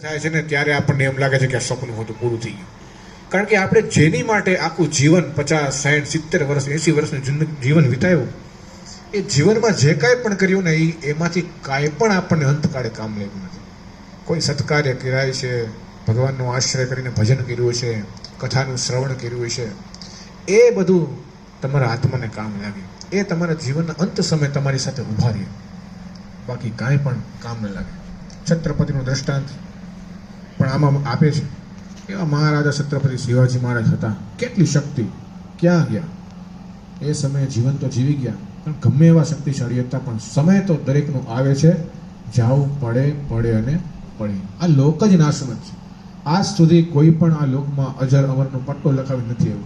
થાય છે ને, ત્યારે આપણને એમ લાગે છે કે સપનું હતું, પૂરું થઈ ગયું. કારણ કે આપણે જેની માટે આખું જીવન પચાસ સાઠ સિત્તેર વર્ષ, એંસી વર્ષનું જીવન વિતાવ્યું, એ જીવનમાં જે કાંઈ પણ કર્યું ને, એ એમાંથી કાંઈ પણ આપણને અંતકાળે કામ લાગ્યું નથી. કોઈ સત્કાર્ય કરાય છે, ભગવાનનો આશ્રય કરીને ભજન કર્યું છે, કથાનું શ્રવણ કર્યું છે, એ બધું તમારા આત્માને કામ લાગ્યું. એ તમારા જીવનના અંત સમય તમારી સાથે ઊભા રહે બાકી કાંઈ પણ કામ ન લાગે. છત્રપતિનું દ્રષ્ટાંત પણ આમાં આપે છે. એવા મહારાજા છત્રપતિ શિવાજી મહારાજ હતા. કેટલી શક્તિ. ક્યાં ગયા? એ સમયે જીવન તો જીવી ગયા. પણ ગમે એવા શક્તિશાળી હતા, પણ સમય તો દરેકનું આવે છે. જાવું પડે પડે અને પડે. આ લોક જ નાશવંત છે. આજ સુધી કોઈ પણ આ લોકમાં અજર અમરનો પટ્ટો લખાવી નથી આવ્યો.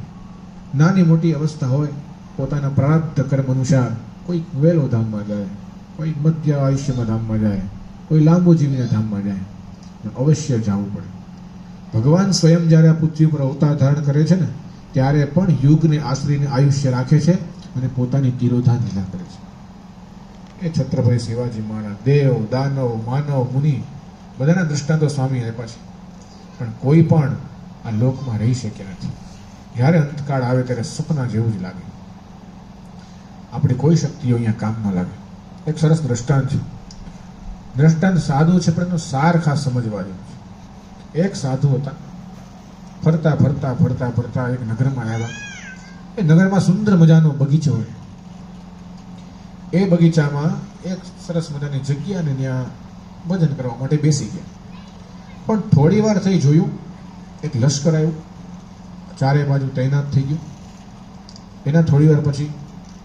નાની મોટી અવસ્થા હોય, પોતાના પ્રારબ્ધ કર્મ અનુસાર કોઈ વેલો ધામમાં જાય, કોઈ મધ્ય આયુષ્યમાં ધામમાં જાય, કોઈ લાંબુ જીવીને ધામમાં જાય. અવશ્ય જવું પડે. ભગવાન સ્વયં જ્યારે આ પૃથ્વી પર અવતાર ધારણ કરે છે ને, ત્યારે પણ યુગને આશરીને આયુષ્ય રાખે છે અને પોતાની તિરોધા લીલા કરે છે. એ છત્રભાઈ શિવાજી મહારાજ, દેવ, દાનવ, માનવ, મુનિ, બધાના દૃષ્ટાંતો સ્વામી આપ્યા છે. પણ કોઈ પણ આ લોકમાં રહી શક્યા નથી. જ્યારે અંતકાળ આવે ત્યારે સપના જેવું જ લાગે. આપણી કોઈ શક્તિઓ અહીંયા કામ ન લાગે. એક સરસ દ્રષ્ટાંત છે દ્રષ્ટાંત સાદું છે પરંતુ સાર ખાસ સમજવા જેવો છે. એક સાધુ હતા. ફરતા ફરતા ફરતા ફરતા એક નગરમાં આવ્યા. એ નગરમાં સુંદર મજાનો બગીચો હોય. એ બગીચામાં એક સરસ મજાની જગ્યા ને ત્યાં ભજન કરવા માટે બેસી ગયા. પણ થોડી વાર થઈ જોયું, એક લશ્કર આવ્યું. ચારે બાજુ તૈનાત થઈ ગયું. એના થોડી વાર પછી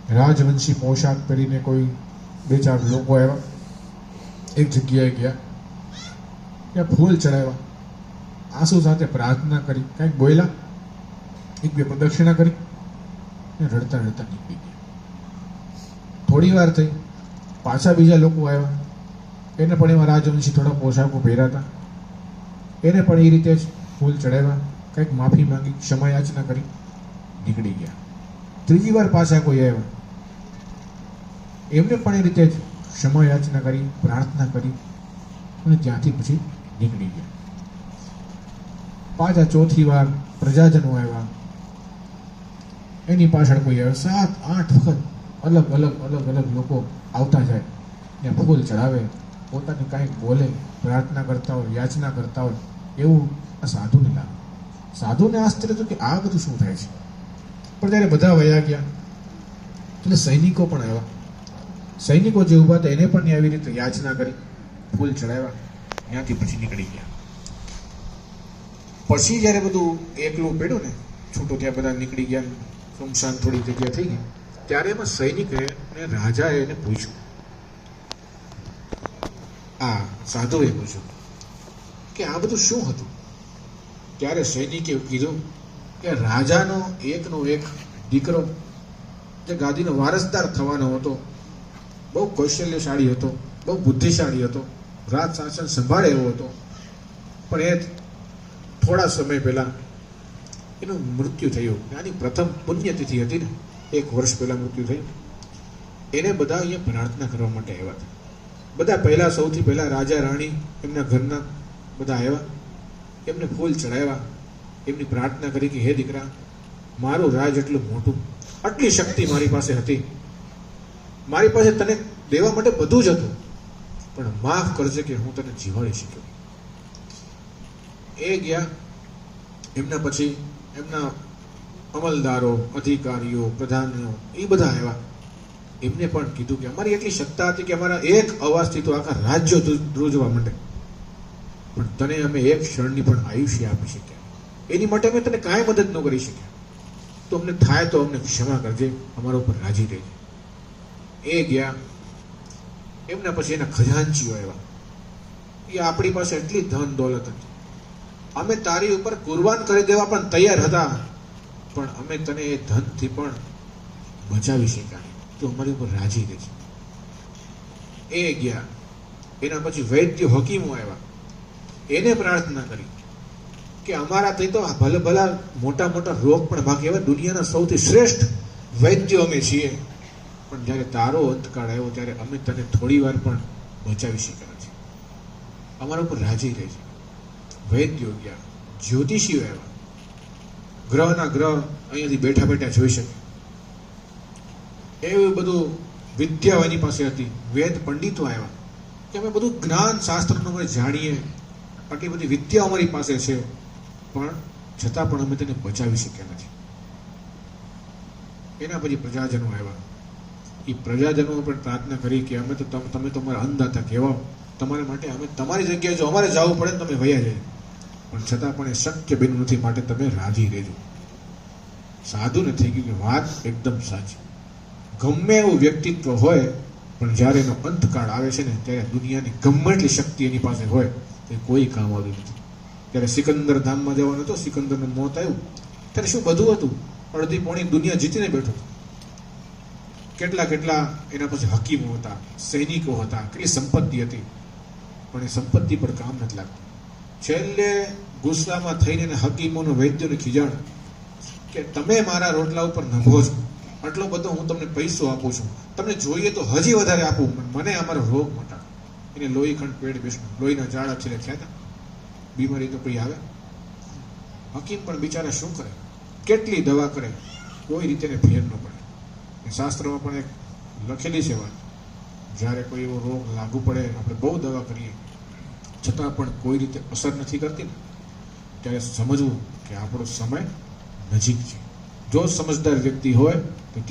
રાજવંશી પોશાક પહેરીને કોઈ બે ચાર લોકો આવ્યા. એક જગ્યાએ ગયા. ત્યાં ફૂલ ચડાવ્યા. આંસુ સાથે પ્રાર્થના કરી. કંઈક બોલ્યા. એક બે પ્રદક્ષિણા કરી. ને રડતા રડતા નીકળી ગયા. થોડી વાર થઈ. પાછા બીજા લોકો આવ્યા. એને પણ એમાં રાજવંશી થોડા પોશાકો પહેરાતા. એને પણ એ રીતે જ ફૂલ ચડાવ્યા. કંઈક માફી માંગી, ક્ષમા યાચના કરી. નીકળી ગયા. ત્રીજી વાર પાછા કોઈ આવ્યા. એમને પણ એ રીતે જ ક્ષમા યાચના કરી, પ્રાર્થના કરી અને ત્યાંથી પછી નીકળી ગયા. પાછા ચોથી વાર પ્રજાજનો આવ્યા. એની પાછળ કોઈ સાત આઠ વખત અલગ અલગ અલગ અલગ લોકો આવતા જાય ને ફૂલ ચડાવે. પોતાને કાંઈક બોલે, પ્રાર્થના કરતા હોય, યાચના કરતા હોય, એવું આ સાધુને લાગે. સાધુને આશ્ચર્ય હતું કે આ બધું શું થાય છે? પણ જ્યારે બધા વયા ગયા. એટલે સૈનિકો પણ આવ્યા. સૈનિકો જે ઊભા હતા એને પણ આવી રીતે યાચના કરી, ફૂલ ચડાવ્યા. ત્યાંથી પછી નીકળી ગયા. પછી જ્યારે બધું એકલું પડ્યું ને, છૂટું ત્યાં બધા નીકળી ગયા. સુમસાન થોડી જગ્યા થઈ ગઈ. ત્યારે એમાં સૈનિકે ને રાજાએ એને પૂછ્યું. આ સાધુએ પૂછ્યું કે આ બધું શું હતું? ત્યારે સૈનિકે કીધું કે રાજાનો એકનો એક દીકરો જે ગાદીનો વારસદાર થવાનો હતો બહુ કૌશલ્યશાળી હતો, બહુ બુદ્ધિશાળી હતો, રાજ શાસન સંભાળે એવો હતો. પણ એ થોડા સમય પહેલા એનું મૃત્યુ થયું. આની પ્રથમ પુણ્યતિથિ હતી ને, એક વર્ષ પહેલા મૃત્યુ થયું એને બધા અહીંયા પ્રાર્થના કરવા માટે આવ્યા હતા. બધા પહેલા સૌથી પહેલા રાજા, રાણી એમના ઘરના બધા આવ્યા. એમને ફૂલ ચડાવ્યા. એમની પ્રાર્થના કરી કે, હે દીકરા, મારું રાજ એટલું મોટું, આટલી શક્તિ મારી પાસે હતી મારી પાસે તને દેવા માટે બધું જ હતું. પણ માફ કરજે કે હું તને જીવાડી શક્યો. એ ગયા. એમના પછી એમના અમલદારો, અધિકારીઓ પ્રધાનો એ બધા આવ્યા. એમને પણ કીધું કે અમારી એટલી સત્તા હતી કે અમારા એક અવાજથી તો આખા રાજ્યો ધ્રુજ- ધ્રુજવા માંડે. પણ તને અમે એક ક્ષણની પણ આયુષ્ય આપી શક્યા એની માટે અમે તને કાંઈ મદદ ન કરી શક્યા. તો અમને થાય તો અમને ક્ષમા કરજે. અમારા ઉપર રાજી રહેજે. એ ગયા. એમના પછી એના ખજાનચીઓ આવ્યા. એ આપણી પાસે એટલી ધન દોલત હતી. અમે તારી ઉપર કુરબાન કરી દેવા પણ તૈયાર હતા. પણ અમે તને એ ધનથી પણ બચાવી શક્યા તો અમારી ઉપર રાજી રહે છે એ ગયા. એના પછી વૈદ્ય હકીમો આવ્યા. એને પ્રાર્થના કરી કે અમારાથી તો ભલે ભલા મોટા મોટા રોગ પણ બાકી એવા દુનિયાના સૌથી શ્રેષ્ઠ વૈદ્યો અમે છીએ. પણ જ્યારે તારો અંતકાળ આવ્યો ત્યારે અમે તને થોડી વાર પણ બચાવી શક્યા નથી. અમારા ઉપર રાજી રહેજે. વૈદ્યો ગયા, જ્યોતિષીઓ આવ્યા. ગ્રહના ગ્રહ અહીંયાથી બેઠા બેઠા જોઈ શકે. એવું બધું વિદ્યાઓ એની પાસે હતી, વેદ પંડિતો આવ્યા. કે અમે બધું જ્ઞાન શાસ્ત્રનું અમે જાણીએ આટલી બધી વિદ્યા અમારી પાસે છે. પણ છતાં પણ અમે તેને બચાવી શક્યા નથી. એના પછી પ્રજાજનો આવ્યા. એ પ્રજાજનો પણ પ્રાર્થના કરી કે અમે તો તમ- તો અમારા અન્નદાતા કહેવાઓ. તમારા માટે અમે તમારી જગ્યાએ જો અમારે જવું પડે તમે વયા જાય. પણ છતાં પણ એ શક્ય બન્યું નથી માટે તમે રાજી રહેજો. સાધુ થઈ ગયું કે વાત એકદમ સાચી. ગમે એવું વ્યક્તિત્વ હોય, પણ જ્યારે એનો અંતકાળ આવે છે ને, ત્યારે દુનિયાની ગમે એટલી શક્તિ એની પાસે હોય, તે કોઈ કામ આવ્યું નથી. ત્યારે સિકંદર ધામમાં જવાનું હતો, સિકંદરનું મોત આવ્યું. ત્યારે શું બધું હતું? અડધી પોણી દુનિયા જીતીને બેઠો. કેટલા કેટલા એના પાસે હકીમો હતા, સૈનિકો હતા, કેટલી સંપત્તિ હતી. પણ એ સંપત્તિ પર કામ નથી લાગતું. છેલ્લે ગુસ્સામાં થઈને હકીમોનો વૈદ્યોને ખીજાણ કે તમે મારા રોટલા ઉપર નભો છો. આટલો બધો હું તમને પૈસો આપું છું. તમને જોઈએ તો હજી વધારે આપું, પણ મને અમારો રોગ મટાડો. એને લોહી ખંડ પેટ બેસનું લોહીના જાડા છેલ્લે થયા બીમારી તો કોઈ આવે. હકીમ પણ બિચારા શું કરે? કેટલી દવા કરે? કોઈ રીતે ફેર ન પડે. શાસ્ત્રમાં પણ એક લખેલી છે વાત. જ્યારે કોઈ એવો રોગ લાગુ પડે, આપણે બહુ દવા કરીએ, છતાં પણ કોઈ રીતે અસર નથી કરતી ને, ત્યારે સમજવું કે આપણો સમય નજીક છે. જો સમજદાર વ્યક્તિ હોય, તો ત્યાં